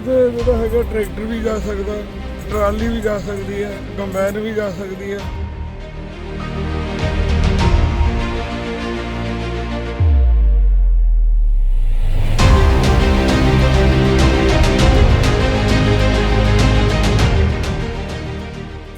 ਜਿਹੜਾ ਹੈਗਾ ਟਰੈਕਟਰ ਵੀ ਜਾ ਸਕਦਾ, ਟਰਾਲੀ ਵੀ ਜਾ ਸਕਦੀ ਹੈ, ਕੰਬਾਈਨ ਵੀ ਜਾ ਸਕਦੀ ਹੈ।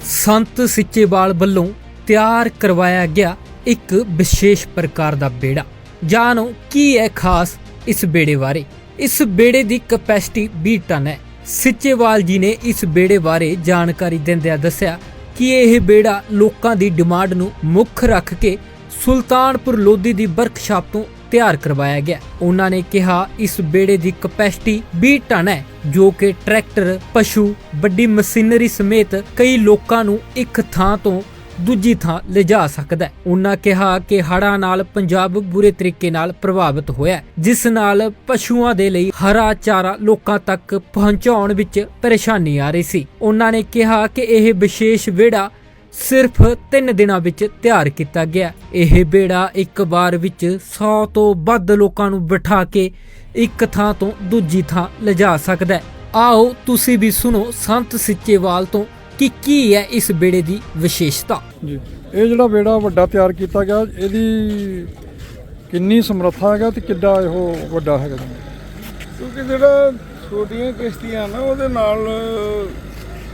ਸੰਤ ਸਿੱਚੇਵਾਲ ਵੱਲੋਂ ਤਿਆਰ ਕਰਵਾਇਆ ਗਿਆ ਇੱਕ ਵਿਸ਼ੇਸ਼ ਪ੍ਰਕਾਰ ਦਾ ਬੇੜਾ। ਜਾਣੋ ਕੀ ਹੈ ਖਾਸ ਇਸ ਬੇੜੇ ਬਾਰੇ। ਇਸ ਬੇੜੇ ਦੀ ਕਪੈਸਿਟੀ 20 ਟਨ ਹੈ। ਸਿੱਚੇਵਾਲ ਜੀ ਨੇ ਇਸ ਬੇੜੇ ਬਾਰੇ ਜਾਣਕਾਰੀ ਦਿੰਦਿਆਂ ਦੱਸਿਆ ਕਿ ਇਹ ਬੇੜਾ ਲੋਕਾਂ ਦੀ ਡਿਮਾਂਡ ਨੂੰ ਮੁੱਖ ਰੱਖ ਕੇ ਸੁਲਤਾਨਪੁਰ ਲੋਧੀ ਦੀ ਵਰਕਸ਼ਾਪ ਤੋਂ ਤਿਆਰ ਕਰਵਾਇਆ ਗਿਆ। ਉਹਨਾਂ ਨੇ ਕਿਹਾ, ਇਸ ਬੇੜੇ ਦੀ ਕਪੈਸਿਟੀ 20 ਟਨ ਹੈ, ਜੋ ਕਿ ਟਰੈਕਟਰ, ਪਸ਼ੂ, ਵੱਡੀ ਮਸ਼ੀਨਰੀ ਸਮੇਤ ਕਈ ਲੋਕਾਂ ਨੂੰ ਇੱਕ ਥਾਂ ਤੋਂ ਦੂਜੀ ਥਾਂ ਲਿਜਾ ਸਕਦਾ ਹੈ। ਉਹਨਾਂ ਕਿਹਾ ਕਿ ਹੜ੍ਹਾਂ ਨਾਲ ਪੰਜਾਬ ਬੁਰੇ ਤਰੀਕੇ ਨਾਲ ਪ੍ਰਭਾਵਿਤ ਹੋਇਆ ਜਿਸ ਨਾਲ ਪਸ਼ੂਆਂ ਦੇ ਲਈ ਹਰਾ ਚਾਰਾ ਲੋਕਾਂ ਤੱਕ ਪਹੁੰਚਾਉਣ ਵਿੱਚ ਪਰੇਸ਼ਾਨੀ ਆ ਰਹੀ ਸੀ। ਉਹਨਾਂ ਨੇ ਕਿਹਾ ਕਿ ਇਹ ਵਿਸ਼ੇਸ਼ ਵਿਹੜਾ ਸਿਰਫ 3 ਦਿਨਾਂ ਵਿੱਚ ਤਿਆਰ ਕੀਤਾ ਗਿਆ ਇਹ ਬੇੜਾ ਇੱਕ ਵਾਰ ਵਿੱਚ 100 ਤੋਂ ਵੱਧ ਲੋਕਾਂ ਨੂੰ ਬਿਠਾ ਕੇ ਇੱਕ ਥਾਂ ਤੋਂ ਦੂਜੀ ਥਾਂ ਲਿਜਾ ਸਕਦਾ ਹੈ। ਆਓ ਤੁਸੀਂ ਵੀ ਸੁਣੋ ਸੰਤ ਸਿੱਚੇਵਾਲ ਤੋਂ ਕਿ ਕੀ ਹੈ ਇਸ ਬੇੜੇ ਦੀ ਵਿਸ਼ੇਸ਼ਤਾ? ਜੀ ਇਹ ਜਿਹੜਾ ਬੇੜਾ ਵੱਡਾ ਤਿਆਰ ਕੀਤਾ ਗਿਆ ਇਹਦੀ ਕਿੰਨੀ ਸਮਰੱਥਾ ਹੈਗਾ ਤੇ ਕਿੱਡਾ ਇਹ ਵੱਡਾ ਹੈਗਾ ਜੀ? ਕਿਉਂਕਿ ਜਿਹੜਾ ਛੋਟੀਆਂ ਕਿਸ਼ਤੀਆਂ ਨਾ ਉਹਦੇ ਨਾਲ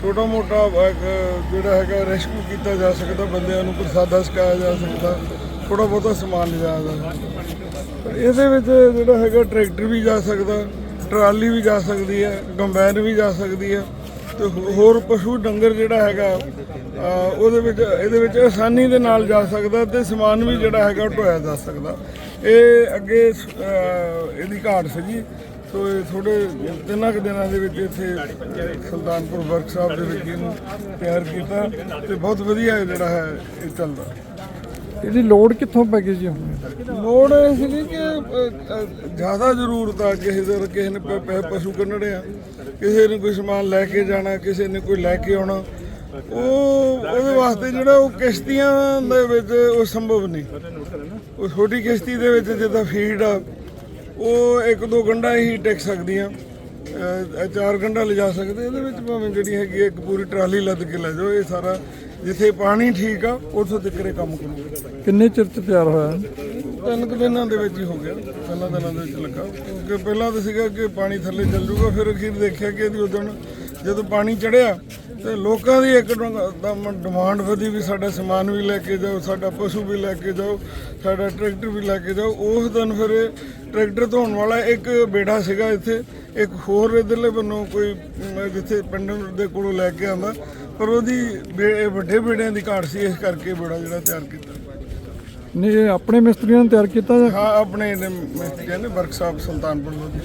ਛੋਟਾ ਮੋਟਾ ਜਿਹੜਾ ਹੈਗਾ ਰੈਸਕਿਊ ਕੀਤਾ ਜਾ ਸਕਦਾ ਬੰਦਿਆਂ ਨੂੰ ਪ੍ਰਸਾਦਾ ਛਕਾਇਆ ਜਾ ਸਕਦਾ ਥੋੜਾ ਬਹੁਤਾ ਸਮਾਨ ਲਿਜਾਇਆ ਜਾ ਸਕਦਾ। ਪਰ ਇਹਦੇ ਵਿੱਚ ਜਿਹੜਾ ਹੈਗਾ ਟਰੈਕਟਰ ਵੀ ਜਾ ਸਕਦਾ ਟਰਾਲੀ ਵੀ ਜਾ ਸਕਦੀ ਹੈ ਕੰਬਾਈਨ ਵੀ ਜਾ ਸਕਦੀ ਹੈ। ਤੇ ਹੋਰ ਪਸ਼ੂ ਡੰਗਰ ਜਿਹੜਾ ਹੈਗਾ ਉਹਦੇ ਵਿੱਚ, ਇਹਦੇ ਵਿੱਚ ਆਸਾਨੀ ਦੇ ਨਾਲ ਜਾ ਸਕਦਾ ਤੇ ਸਮਾਨ ਵੀ ਜਿਹੜਾ ਹੈਗਾ ਢੋਇਆ ਜਾ ਸਕਦਾ। ਇਹ ਅੱਗੇ ਇਹਦੀ ਘਾਟ ਸੀਗੀ। ਸੋ ਇਹ ਥੋੜੇ ਤਿੰਨਾਂ ਕੁ ਦਿਨਾਂ ਦੇ ਵਿੱਚ ਇੱਥੇ ਸੁਲਤਾਨਪੁਰ ਵਰਕਸ਼ਾਪ ਦੇ ਵਿੱਚ ਇਹਨੂੰ ਤਿਆਰ ਕੀਤਾ ਤੇ ਬਹੁਤ ਵਧੀਆ ਜਿਹੜਾ ਹੈ, ਇਹ ਚੱਲਦਾ। ਇਹਦੀ ਲੋਡ ਕਿੱਥੋਂ ਪੈ ਗਈ ਜੀ? ਹੁਣ ਲੋੜ ਇਹ ਸੀਗੀ ਕਿ ਜ਼ਿਆਦਾ ਜ਼ਰੂਰਤ ਆ ਕਿਸੇ ਦੇ ਕਿਸੇ ਨੇ ਪਸ਼ੂ ਕੱਢਣੇ ਆ ਕਿਸੇ ਨੇ ਕੋਈ ਸਮਾਨ ਲੈ ਕੇ ਜਾਣਾ ਕਿਸੇ ਨੇ ਕੋਈ ਲੈ ਕੇ ਆਉਣਾ। ਉਹ ਉਹਦੇ ਵਾਸਤੇ ਜਿਹੜਾ ਉਹ ਕਿਸ਼ਤੀਆਂ ਦੇ ਵਿੱਚ ਉਹ ਸੰਭਵ ਨਹੀਂ। ਉਹ ਛੋਟੀ ਕਿਸ਼ਤੀ ਦੇ ਵਿੱਚ ਜਿੱਦਾਂ ਫੀਡ ਆ ਉਹ ਇੱਕ ਦੋ ਗੰਢਾ ਹੀ ਟਿਕ ਸਕਦੀਆਂ। ਚਾਰ ਗੰਢਾ ਲਿਜਾ ਸਕਦੇ ਇਹਦੇ ਵਿੱਚ ਭਾਵੇਂ ਜਿਹੜੀ ਹੈਗੀ ਆ, ਇੱਕ ਪੂਰੀ ਟਰਾਲੀ ਲੱਦ ਕੇ ਲੈ ਜਾਓ ਇਹ ਸਾਰਾ ਜਿੱਥੇ ਪਾਣੀ ਠੀਕ ਆ ਉੱਥੋਂ ਤੱਕ ਇਹ ਕੰਮ ਕਰੂਗਾ ਕਿੰਨੇ ਚਿਰ ਚ ਤਿਆਰ ਹੋਇਆ? ਤਿੰਨ ਕੁ ਦਿਨਾਂ ਦੇ ਵਿੱਚ ਹੀ ਹੋ ਗਿਆ। ਤਿੰਨਾਂ ਦਿਨਾਂ ਦੇ ਵਿੱਚ ਲੱਗਾ। ਕਿਉਂਕਿ ਪਹਿਲਾਂ ਤਾਂ ਸੀਗਾ ਕਿ ਪਾਣੀ ਥੱਲੇ ਚੱਲ ਜੂਗਾ ਫਿਰ ਅਖੀਰ ਦੇਖਿਆ ਕਿ ਇਹਦੀ ਉਦੋਂ ਜਦੋਂ ਪਾਣੀ ਚੜਿਆ ਤੇ ਲੋਕਾਂ ਦੀ ਇੱਕ ਡਿਮਾਂਡ ਵਧੀ ਵੀ ਸਾਡਾ ਸਮਾਨ ਵੀ ਲੈ ਕੇ ਜਾਓ ਸਾਡਾ ਪਸ਼ੂ ਵੀ ਲੈ ਕੇ ਜਾਓ ਸਾਡਾ ਟਰੈਕਟਰ ਵੀ ਲੈ ਕੇ ਜਾਓ। ਉਸ ਦਿਨ ਫਿਰ ਟਰੈਕਟਰ ਧੋਣ ਵਾਲਾ ਇੱਕ ਬੇੜਾ ਸੀਗਾ ਇੱਥੇ। ਇੱਕ ਹੋਰ ਇਧਰਲੇ ਬੰਨੋਂ ਕੋਈ ਜਿੱਥੇ ਪਿੰਡ ਦੇ ਕੋਲੋਂ ਲੈ ਕੇ ਆਂਦਾ ਪਰ ਉਹਦੀ ਵੱਡੇ ਬੇੜਿਆਂ ਦੀ ਘਾਟ ਸੀ ਇਸ ਕਰਕੇ ਬੇੜਾ ਜਿਹੜਾ ਤਿਆਰ ਕੀਤਾ। ਨਹੀਂ ਇਹ ਆਪਣੇ ਮਿਸਤਰੀਆਂ ਨੇ ਤਿਆਰ ਕੀਤਾ ਜਾਂ? ਹਾਂ ਆਪਣੇ ਮਿਸਤਰੀਆਂ ਨੇ ਵਰਕਸ਼ਾਪ ਸੁਲਤਾਨਪੁਰ ਲੋਧੀ